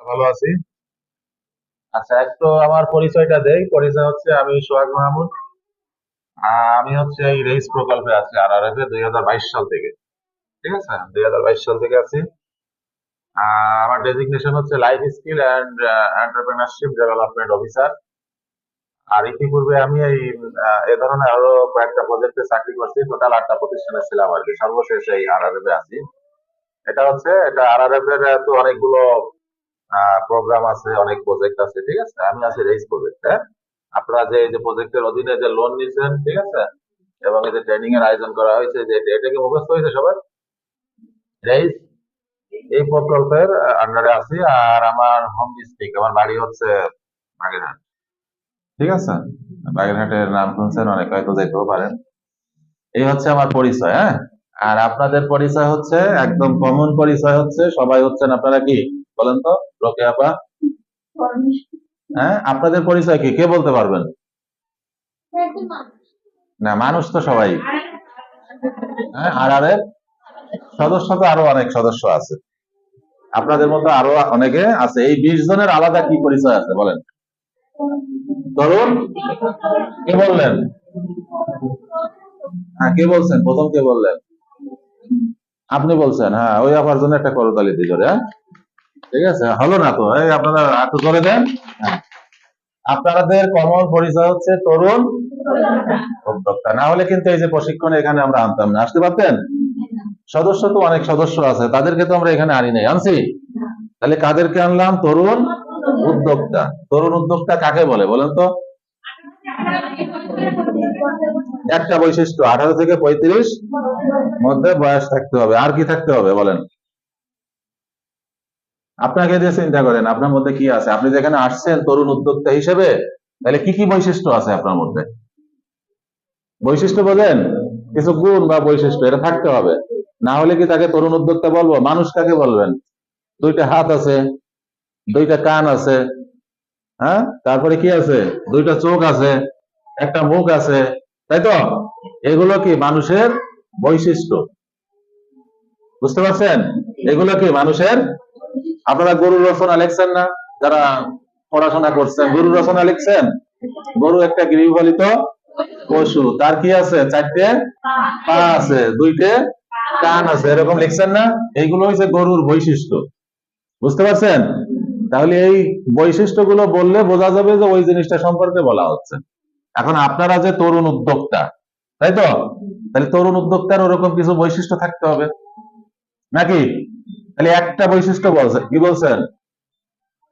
ভালো আছি। আচ্ছা একটু আমার পরিচয়টা দেই। পরিচয় হচ্ছে আমি সোহাগ মাহমুদ। আমি হচ্ছে এই রেস প্রকল্পে আছি আর আর দুই হাজার বাইশ সাল থেকে। ঠিক আছে? দুই হাজার বাইশ সাল থেকে আছি। আমার ডেজিগনেশন হচ্ছে life skill and entrepreneurship development officer আর ইতিপূর্বে আমি এই এ ধরনের আরও কয়েকটা প্রজেক্টে চাকরি করছি। টোটাল আটটা প্রতিষ্ঠানে ছিলাম আর কি। সর্বশেষ এই আর আছি। এটা হচ্ছে, এটা আর আর এর তো অনেকগুলো প্রোগ্রাম আছে, অনেক প্রজেক্ট আছে, ঠিক আছে? আমি আছি রেস প্রজেক্ট হ্যাঁ? আপনারা যে যে প্রজেক্টের অধীনে যে লোন নিছেন ঠিক আছে? এবং এই যে ট্রেনিং এর আয়োজন করা হয়েছে, যে এটা- কি মুখস্থ হয়েছে সবার? রেস এই প্রকল্পের আন্ডারে আছি, আর আমার হোম ডিস্ট্রিক্ট আমার বাড়ি হচ্ছে বাগেরহাট। ঠিক আছে? বাগেরহাটের নাম শুনছেন, অনেক হয়তো যেতেও পারেন। এই হচ্ছে আমার পরিচয় হ্যাঁ? আর আপনাদের পরিচয় হচ্ছে, একদম কমন পরিচয় হচ্ছে, সবাই হচ্ছেন আপনারা কি? বলেন তো, রোকে আপা? হ্যাঁ আপনাদের পরিচয় কি? কে বলতে পারবেন? না, মানুষ তো সবাই। হ্যাঁ আর সদস্য তো আরও অনেক সদস্য আছে। আপনাদের মধ্যে আরও অনেকে আছে। এই বিশ জনের আলাদা কি পরিচয় আছে, বলেন? তরুণ কে বললেন? হ্যাঁ কে বলছেন? প্রথম কে বললেন? আপনি বলছেন হ্যাঁ ওই আবার জন্য একটা করতালি দিয়ে হ্যাঁ? ঠিক আছে? হলো না তো। আপনারা একটু করে দেন। হ্যাঁ। আপনাদের কমন পরিচয় হচ্ছে তরুণ উদ্যোক্তা। না হলে কিন্তু এই যে প্রশিক্ষণ এখানে আমরা আনতাম না। আসতে পারতেন? সদস্য তো অনেক সদস্য আছে। তাদেরকে তো আমরা এখানে আনি নাই। আনছি? তাহলে কাদেরকে আনলাম? তরুণ উদ্যোক্তা। তরুণ উদ্যোক্তা কাকে বলে বলেন তো? একটা বৈশিষ্ট্য, আঠারো থেকে পঁয়ত্রিশ মধ্যে বয়স থাকতে হবে। আর কি থাকতে হবে বলেন? আপনাকে দিয়ে চিন্তা করেন, আপনার মধ্যে কি আছে? আপনি যেখানে আসছেন তরুণ উদ্যোক্তা হিসেবে, তাহলে কি কি বৈশিষ্ট্য আছে আপনার মধ্যে? বৈশিষ্ট্য বোঝেন কিছু গুণ বা বৈশিষ্ট্য, এটা থাকতে হবে। না হলে কি তাকে তরুণ উদ্যোক্তা বলব? মানুষ কাকে বলবেন? দুইটা হাত আছে, দুইটা কান আছে হ্যাঁ? তারপরে কি আছে? দুইটা চোখ আছে, একটা মুখ আছে, তাই তো? এগুলো কি মানুষের বৈশিষ্ট্য? বুঝতে পারছেন? এগুলো কি মানুষের আপনারা গরু রচনা লিখছেন না? যারা পড়াশোনা করছেন গরু রচনা লিখছেন? গরু একটা গৃহপালিত পশু। তার কি আছে? চারটে পা আছে, দুইটে কান আছে। এরকম লিখছেন না? এইগুলো হচ্ছে গরুর বৈশিষ্ট্য। বুঝতে পারছেন? তাহলে এই বৈশিষ্ট্যগুলো বললে বোঝা যাবে যে ওই জিনিসটা সম্পর্কে বলা হচ্ছে। এখন আপনারা যে তরুণ উদ্যোক্তা, তাই তো? তাহলে তরুণ উদ্যোক্তার ওরকম কিছু বৈশিষ্ট্য থাকতে হবে। নাকি? তাহলে একটা বৈশিষ্ট্য বলছে, কি বলছেন?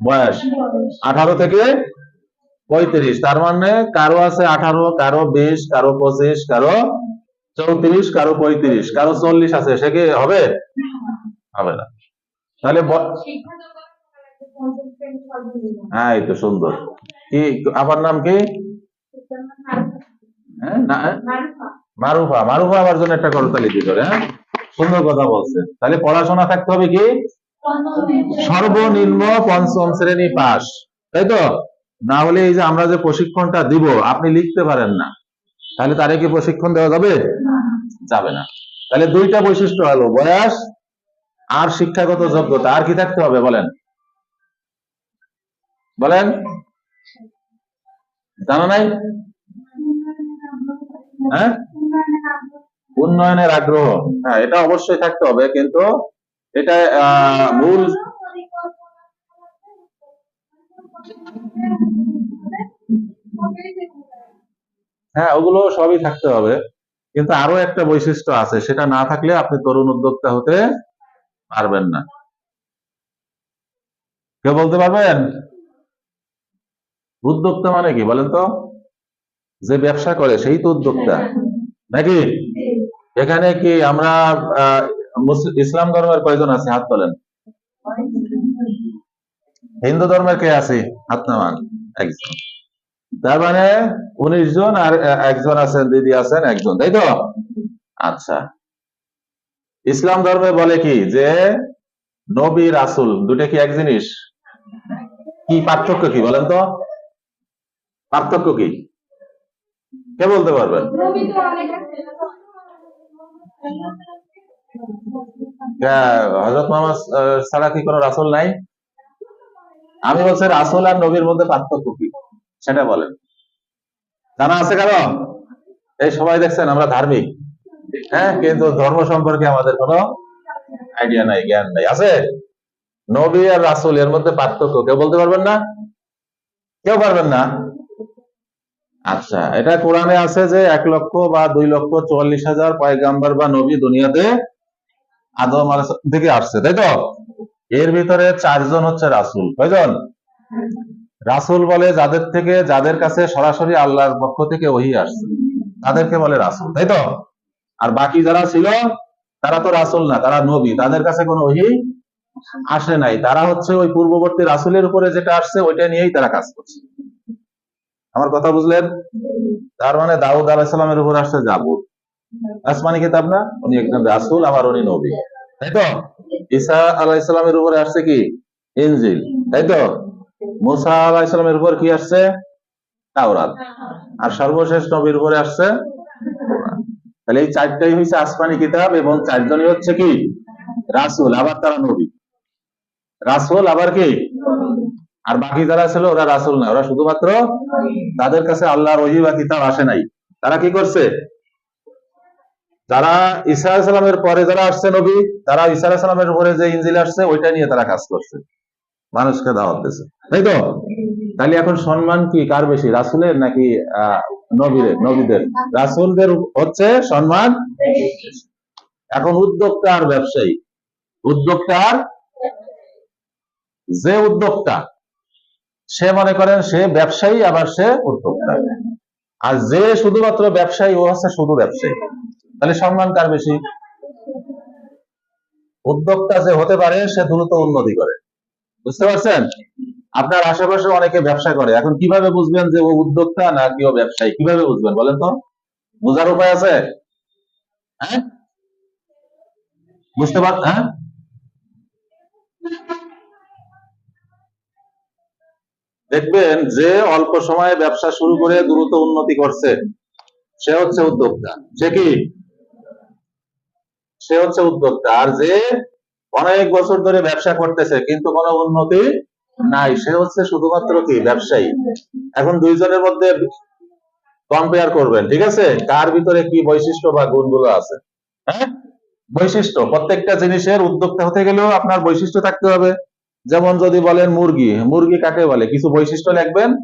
বয়স আঠারো থেকে পঁয়ত্রিশ, তার মানে কারও আছে আঠারো, কারও বিশ, কারও পঁচিশ, কারও চৌত্রিশ, কারও পঁয়ত্রিশ, কারও চল্লিশ আছে, সে কি হবে? হবে না। তাহলে হ্যাঁ এই তো সুন্দর। কি, আবার নাম কি? হ্যাঁ না মারুফা। মারুফা আমার জন্য একটা করতালি দিতে হ্যাঁ? সুন্দর কথা বলছে। তাহলে পড়াশোনা থাকতে হবে কি? সর্বনিম্ন পঞ্চম শ্রেণি পাস তাই তো? না হলে এই যে আমরা যে প্রশিক্ষণটা দিব, আপনি লিখতে পারেন না। তাহলে তারে কি প্রশিক্ষণ দেওয়া যাবে? যাবে না। তাহলে দুইটা বৈশিষ্ট্য হলো, বয়স আর শিক্ষাগত যোগ্যতা। আর কি থাকতে হবে বলেন? বলেন? জানা নাই? হ্যাঁ? উন্নয়নের আগ্রহ। হ্যাঁ এটা অবশ্যই থাকতে হবে, কিন্তু এটা মূল হ্যাঁ ওগুলো সবই থাকতে হবে। কিন্তু আরও একটা বৈশিষ্ট্য আছে, সেটা না থাকলে আপনি তরুণ উদ্যোক্তা হতে পারবেন না। কেউ বলতে পারবেন? উদ্যোক্তা মানে কি বলেন তো? যে ব্যবসা করে, সেই তো উদ্যোক্তা। নাকি? এখানে কি আমরা ইসলাম ধর্মের কয়জন আছে? হাত তোলেন হিন্দু ধর্মের কে আছে? হাত নামান একজন। তার মানে উনিশ জন আর একজন আছেন, দিদি আছেন, একজন। তাই তো? আচ্ছা। ইসলাম ধর্মে বলে কি? যে নবী, রাসুল দুটা কি এক জিনিস? কি পার্থক্য কি বলেন তো? পার্থক্য কি? কে বলতে পারবেন? হজরত মোহাম্মদ ছাড়া কি রাসুল নাই? আমি বলছি রাসুল আর নবীর মধ্যে পার্থক্য কি? সেটা বলেন। জানা আছে এই সবাই দেখছেন, আমরা ধার্মিক। হ্যাঁ কিন্তু ধর্ম সম্পর্কে আমাদের কোনো আইডিয়া নাই, জ্ঞান নাই। আছে? নবী আর রাসুল, এর মধ্যে পার্থক্য। কেউ বলতে পারবেন না? কেউ পারবেন না? আচ্ছা এটা কোরআনে আছে যে এক লক্ষ বা দুই লক্ষ চুয়াল্লিশ হাজার পয়গাম্বার বা নবী দুনিয়াতে আদম থেকে আসছে, তাই তো? এর ভিতরে চারজন হচ্ছে রাসুল, কয়জন? রাসুল বলে যাদের থেকে, যাদের কাছে সরাসরি আল্লাহর পক্ষ থেকে ওহি আসছে, তাদেরকে বলে রাসুল, তাই তো? আর বাকি যারা ছিল, তারা তো রাসুল না, তারা নবী, তাদের কাছে কোনো ওহি আসে নাই। তারা হচ্ছে ওই পূর্ববর্তী রাসুলের উপরে যেটা আসছে, ওইটা নিয়েই তারা কাজ করছে। আমার কথা বুঝলেন? তার মানে দাউদ আলাহিসাল্লামের উপর আসছে জাবুর। আসমানি কিতাব না? উনি একজন রাসুল আবার উনি নবী। তাই তো? ঈসা আলাইসালামের উপরে আসছে কি? ইনজিল। তাই তো? মুসা আলাইসালামের উপর কি আসছে? তাওরাত। আর সর্বশেষ নবীর উপরে আসছে তাহলে এই চারটাই হচ্ছে আসমানি কিতাব এবং চারজনই হচ্ছে কি? রাসুল, আবার তারা নবী। রাসুল, আবার কি? আর বাকি যারা ছিল ওরা রাসুল না। ওরা শুধুমাত্র তাদের কাছে আল্লাহর ওহি বা কিতাব আসে নাই। তারা কি করছে? যারা ঈসা সালামের পরে যারা আসছে নবী, তারা ঈসা সালামের উপরে যে ইঞ্জিল আসছে, ওইটা নিয়ে তারা কাজ করছে। মানুষকে দাওয়াত দিচ্ছে তাই তো? তাহলে এখন সম্মান কি? কার বেশি? রাসুলের নাকি, আহ, নবীদের? নবীদের। রাসুলদের হচ্ছে সম্মান এখন উদ্যোক্তা আর ব্যবসায়ী। উদ্যোক্তা আর যে উদ্যোক্তা। সে মনে করেন সে ব্যবসায়ী, আবার সে উদ্যোক্তা। আর যে শুধুমাত্র ব্যবসায়ী, ও হচ্ছে শুধু ব্যবসায়ী। তাহলে সম্মান কার বেশি? উদ্যোক্তা যে হতে পারে, সে দ্রুত উন্নতি করে। বুঝতে পারছেন? আপনার আশেপাশে অনেকে ব্যবসা করে। এখন কীভাবে বুঝবেন যে ও উদ্যোক্তা না কি ও ব্যবসায়ী? কীভাবে বুঝবেন বলেন তো? বোঝার উপায় আছে? হ্যাঁ? বুঝতে পার হ্যাঁ? দেখবেন যে অল্প সময়ে ব্যবসা শুরু করে দ্রুত উন্নতি করছে। সে হচ্ছে উদ্যোক্তা। সে কি? সে হচ্ছে উদ্যোক্তা। আর যে অনেক বছর ধরে ব্যবসা করতেছে, কিন্তু কোনো উন্নতি নাই। সে হচ্ছে শুধুমাত্র কি? ব্যবসায়ী। এখন দুইজনের মধ্যে কম্পেয়ার করবেন, ঠিক আছে? কার ভিতরে কি বৈশিষ্ট্য বা গুণগুলো আছে? হ্যাঁ? বৈশিষ্ট্য। প্রত্যেকটা জিনিসের উদ্যোক্তা হতে গেলেও আপনার বৈশিষ্ট্য থাকতে হবে। যেমন যদি বলেন মুরগি মুরগি কাকে বলে? কিছু বৈশিষ্ট্য লিখবেন?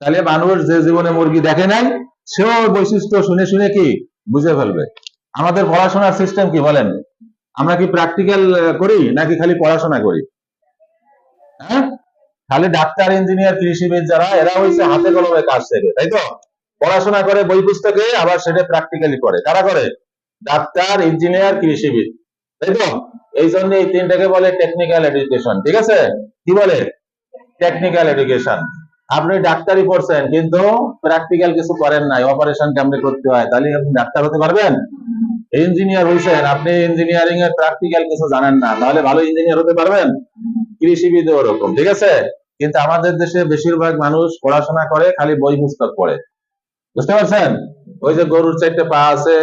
তাহলে মানুষ যে জীবনে মুরগি দেখে নাই, সেও বৈশিষ্ট্য শুনে শুনে কি? বুঝে ফেলবে। আমাদের পড়াশোনার সিস্টেম কি বলেন? আমরা কি প্র্যাকটিক্যাল করি, নাকি খালি পড়াশোনা করি? হ্যাঁ? খালি ডাক্তার ইঞ্জিনিয়ার কৃষিবিদ যারা, এরা হচ্ছে হাতে কলমে কাজ শেখে, তাই তো? পড়াশোনা করে বই পুস্তকে, আবার সেটা প্র্যাকটিক্যালি করে। কারা করে? ডাক্তার ইঞ্জিনিয়ার কৃষিবিদ। তাই তো? এই জন্য এই তিনটাকে বলে টেকনিক্যাল এডুকেশন ঠিক আছে? কি বলে? টেকনিক্যাল এডুকেশন আপনি ডাক্তারি পড়ছেন, কিন্তু প্র্যাকটিক্যাল কিছু করেন নাই অপারেশন কেমনে করতে হয়? তাহলে আপনি ডাক্তার হতে পারবেন? ইঞ্জিনিয়ার হয়েছেন আপনি ইঞ্জিনিয়ারিং এর প্র্যাকটিক্যাল কিছু জানেন না তাহলে ভালো ইঞ্জিনিয়ার হতে পারবেন? কৃষিবিদ ওরকম, ঠিক আছে? কিন্তু আমাদের দেশে বেশিরভাগ মানুষ পড়াশোনা করে, খালি বই পুস্তক পড়ে। বুঝতে পারছেন? ওই যে গরুর চারটে পা আছে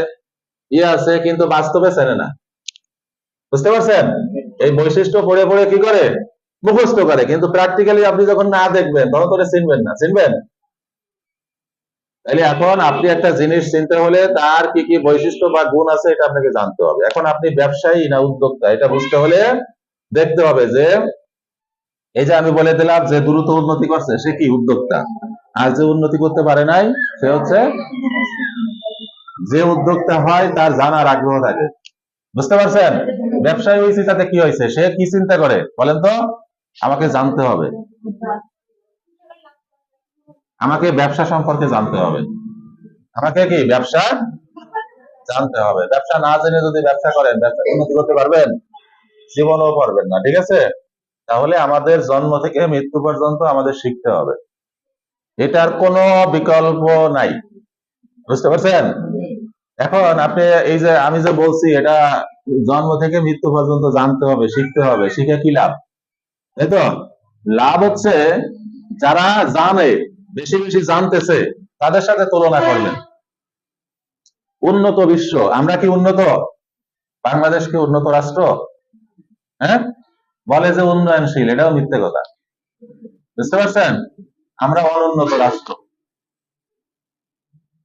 ইয়ে আছে, কিন্তু বাস্তবে চেনে না। বুঝতে পারছেন? এই বৈশিষ্ট্য পড়ে পড়ে কি করে? মুখস্থ করে। কিন্তু প্র্যাকটিক্যালি আপনি যখন না দেখবেন তখন তোরে চিনবেন না। চিনবেন? তাহলে এখন আপনি একটা জিনিস চিনতে হলে তার কি কি বৈশিষ্ট্য বা গুণ আছে এটা আপনাকে জানতে হবে। এখন আপনি ব্যবসায়ী না উদ্যোক্তা? এটা বুঝতে হলে দেখতে হবে যে, এই যে আমি বলে দিলাম যে দ্রুত উন্নতি করছে, সে কি উদ্যোক্তা? আর যে উন্নতি করতে পারে নাই, সে হচ্ছে যে উদ্যোক্তা হয়, তার জানার আগ্রহ থাকে। বুঝতে পারছেন? ব্যবসায়ী হয়েছে, তাতে কি হয়েছে? সে কি চিন্তা করে? বলেন তো, আমাকে জানতে হবে। আমাকে ব্যবসা সম্পর্কে জানতে হবে। আমাকে কি ব্যবসা জানতে হবে? ব্যবসা না জেনে যদি ব্যবসা করেন, ব্যবসা উন্নতি করতে পারবেন? জীবনও পারবেন না, ঠিক আছে? তাহলে আমাদের জন্ম থেকে মৃত্যু পর্যন্ত আমাদের শিখতে হবে। এটার কোনো বিকল্প নাই। বুঝতে পারছেন? এখন আপনি এই যে আমি যে বলছি এটা জন্ম থেকে মৃত্যু পর্যন্ত জানতে হবে শিখতে হবে। শিখে কি লাভ? তাই তো? লাভ হচ্ছে যারা জানে বেশি বেশি জানতেছে তাদের সাথে তুলনা করবেন। উন্নত বিশ্ব আমরা কি উন্নত? বাংলাদেশ কি উন্নত রাষ্ট্র? হ্যাঁ? বলে যে উন্নয়নশীল এটাও মিথ্যে কথা। বুঝতে পারছেন? আমরা অনুন্নত রাষ্ট্র।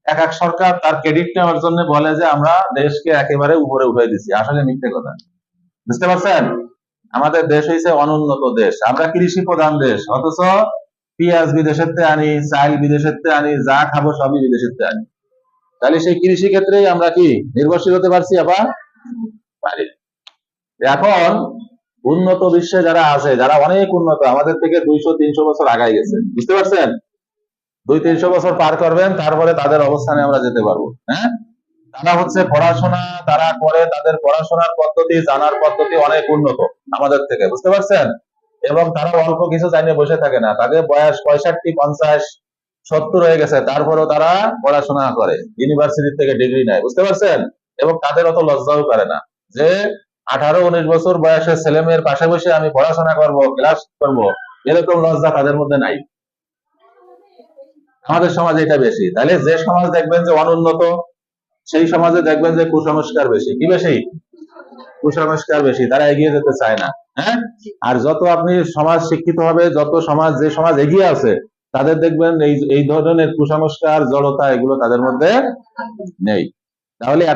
এক এক সরকার তার ক্রেডিট নেওয়ার জন্য বলে যে, আমরা দেশকে একেবারে উপরে উঠে দিচ্ছি আসলে মিথ্যে কথা। বুঝতে পারছেন? আমাদের দেশ হয়েছে অনুন্নত দেশ। আমরা কৃষি প্রধান দেশ। অথচ পেঁয়াজ বিদেশের আনি, চাল বিদেশের আনি, যা খাব সবই বিদেশের আনি। তাহলে সেই কৃষি ক্ষেত্রেই আমরা কি নির্ভরশীল হতে পারছি আবার? পারি। এখন উন্নত বিশ্বে যারা আছে, যারা অনেক উন্নত, আমাদের থেকে দুইশো, তিনশো বছর আগায় গেছে। বুঝতে পারছেন? দুই তিনশো বছর পার করবেন, তারপরে তাদের অবস্থানে আমরা যেতে পারব হ্যাঁ? তারা হচ্ছে পড়াশোনা, তারা করে, তাদের পড়াশোনার পদ্ধতি, জানার পদ্ধতি অনেক উন্নত আমাদের থেকে, বুঝতে পারছেন? এবং তারা অল্প কিছু জানিয়ে বসে থাকে না, তাদের বয়স পঁয়ষট্টি, পঞ্চাশ, সত্তর হয়ে গেছে, তারপরেও তারা পড়াশোনা করে ইউনিভার্সিটি থেকে ডিগ্রি নেয়, বুঝতে পারছেন? এবং তাদের অত লজ্জাও করে না যে আঠারো, উনিশ বছর বয়সের ছেলে মেয়ের পাশে বসে আমি পড়াশোনা করব ক্লাস করব, এরকম লজ্জা তাদের মধ্যে নাই। আমাদের সমাজে এটা বেশি। তাহলে যে সমাজ দেখবেন যে অনুন্নত, সেই সমাজে দেখবেন যে কুসংস্কার বেশি। কি বেশি? কুসংস্কার বেশি। তারা এগিয়ে যেতে চায় না হ্যাঁ? আর যত আপনি সমাজ শিক্ষিত হবে, যত সমাজ, যে সমাজ এগিয়ে আছে, তাদের দেখবেন এই এই ধরনের কুসংস্কার, জড়তা, এগুলো তাদের মধ্যে নেই। তাহলে